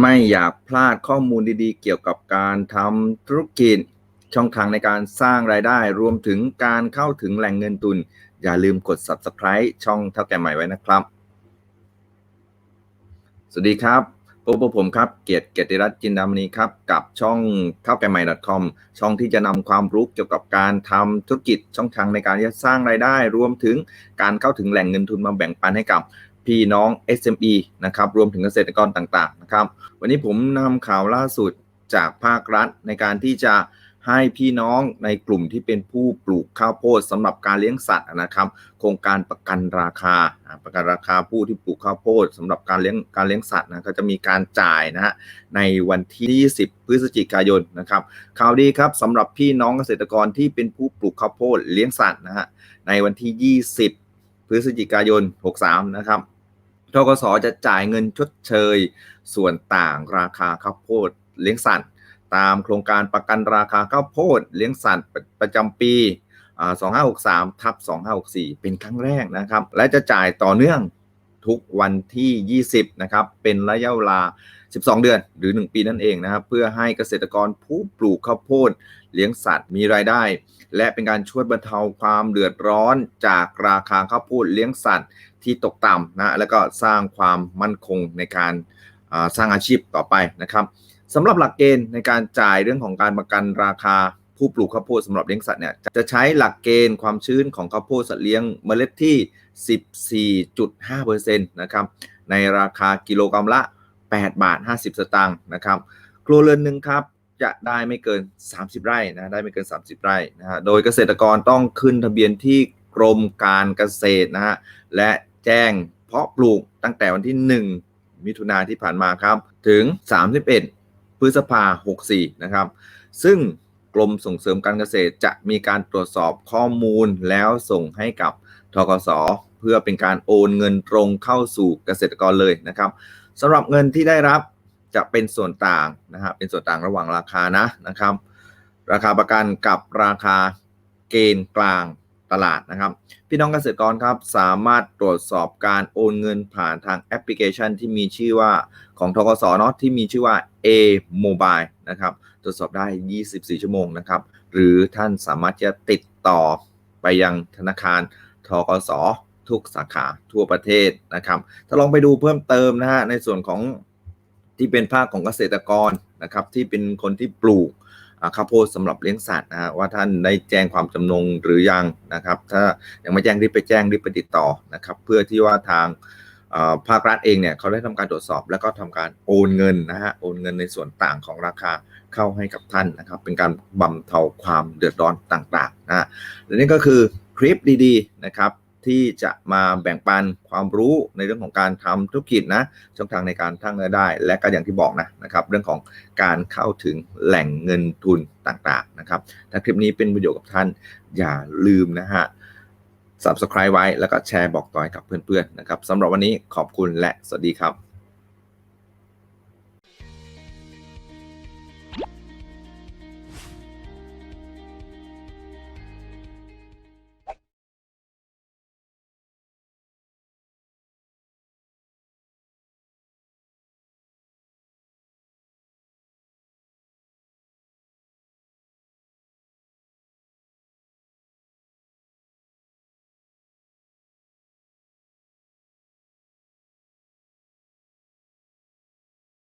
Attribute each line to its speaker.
Speaker 1: ไม่อยากพลาดข้อมูลดีๆ เกี่ยวกับการทำธุรกิจ ช่องทางในการสร้างรายได้ รวมถึงการเข้าถึงแหล่งเงินทุน อย่าลืมกด subscribe ช่องเท่าแก่ใหม่ไว้นะครับ สวัสดีครับพบกับผมครับ เกียรติเกียรติรัตน์จินดามณีครับ กับช่องเท่าแก่ใหม่ .com ช่องที่จะนำความรู้เกี่ยวกับการทำธุรกิจช่องทางในการที่จะสร้างรายได้ รวมถึงการเข้าถึงแหล่งเงินทุนมาแบ่งปันให้กับ พี่น้อง SME นะครับรวมถึงเกษตรกรต่างๆนะครับวันนี้ผมนำข่าวล่าสุดจากภาครัฐในการที่จะให้พี่น้องในกลุ่มที่เป็นผู้ปลูกข้าวโพดสำหรับการเลี้ยงสัตว์นะครับ โครงการประกันราคา ประกันราคาผู้ที่ปลูกข้าวโพดสำหรับการเลี้ยงการเลี้ยงสัตว์นะก็จะมีการจ่ายนะฮะในวันที่20พฤศจิกายนนะครับข่าวดีครับสำหรับพี่น้องเกษตรกรที่เป็นผู้ปลูกข้าวโพดเลี้ยงสัตว์นะฮะในวันที่ 20 พฤศจิกายน 63 นะครับ ทกสจะจ่ายเงินชดเชย ส่วนต่างราคาข้าวโพดเลี้ยงสัตว์ตามโครงการประกันราคาข้าวโพดเลี้ยงสัตว์ประจำปี 2563ทับ2564 เป็นครั้งแรกนะครับ และจะจ่ายต่อเนื่อง ทุกวันที่ 20 นะครับ เป็นระยะเวลา 12 เดือนหรือ 1 ปีนั่นเองนะครับ เพื่อให้เกษตรกรผู้ปลูกข้าวโพดเลี้ยงสัตว์มีรายได้ และเป็นการช่วยบรรเทาความเดือดร้อนจากราคาข้าวโพดเลี้ยงสัตว์ที่ตกต่ำนะแล้วก็สร้างความมั่นคงในการสร้างอาชีพต่อไปนะครับสำหรับหลักเกณฑ์ในการจ่ายเรื่องของการประกันราคาผู้ปลูกข้าวโพดสำหรับเลี้ยงสัตว์เนี่ยจะใช้หลักเกณฑ์ความชื้นของข้าวโพดสัตว์เลี้ยงเมล็ดที่ 14.5%นะครับในราคากิโลกรัมละ 8 บาท 50 สตางค์นะครับครัวเรือนหนึ่งครับจะได้ไม่เกิน 30 ไร่นะได้ไม่เกิน 30 ไร่นะฮะโดยเกษตรกรต้องขึ้นทะเบียนที่กรมการเกษตรนะฮะและแจ้งเพาะปลูกตั้งแต่วันที่ 1 มิถุนาที่ผ่านมาครับ ถึง 31 พฤษภา 64 นะครับ ซึ่งกรมส่งเสริมการเกษตรจะมีการตรวจสอบข้อมูลแล้วส่งให้กับ ทกสเพื่อเป็นการโอนเงินตรงเข้าสู่เกษตรกรเลยนะครับสำหรับเงินที่ได้รับจะเป็นส่วนต่างนะฮะเป็นส่วนต่างระหว่างราคานะนะครับ ราคาประกันกับราคาเกณฑ์กลางตลาดนะครับ พี่น้องเกษตรกรครับสามารถตรวจสอบการโอนเงินผ่านทางแอปพลิเคชันที่มีชื่อว่าของทกสเนาะที่มีชื่อว่า A Mobile นะครับ ตรวจสอบได้ 24 ชั่วโมงนะครับ หรือท่านสามารถจะติดต่อไปยังธนาคาร ทกสทุกสาขาทั่วประเทศนะครับ ถ้าลองไปดูเพิ่มเติมนะฮะในส่วนของที่เป็นภาคของเกษตรกรนะครับ ที่เป็นคนที่ปลูกข้าวโพดสำหรับเลี้ยงสัตว์นะฮะว่าท่านได้แจ้งความจำนงหรือยังนะครับ ถ้ายังไม่แจ้งรีบไปแจ้งรีบไปติดต่อนะครับ เพื่อที่ว่าทางภาครัฐเองเนี่ยเขาได้ทำการตรวจสอบ แล้วก็ทำการโอนเงินนะฮะโอนเงินในส่วนต่างของราคาเข้าให้กับท่านนะครับ เป็นการบำเทาความเดือดร้อนต่างๆนะฮะและนี่ก็คือ คลิปดีๆนะครับที่จะมาแบ่งปันความรู้ในเรื่องของการทำธุรกิจนะช่องทางในการทั้งรายได้ และก็อย่างที่บอกนะนะครับ เรื่องของการเข้าถึงแหล่งเงินทุนต่างๆนะครับ ถ้าคลิปนี้เป็นประโยชน์กับท่านอย่าลืมนะฮะ subscribe ไว้แล้วก็แชร์บอกต่อให้กับเพื่อนๆนะครับสำหรับวันนี้ขอบคุณและสวัสดีครับ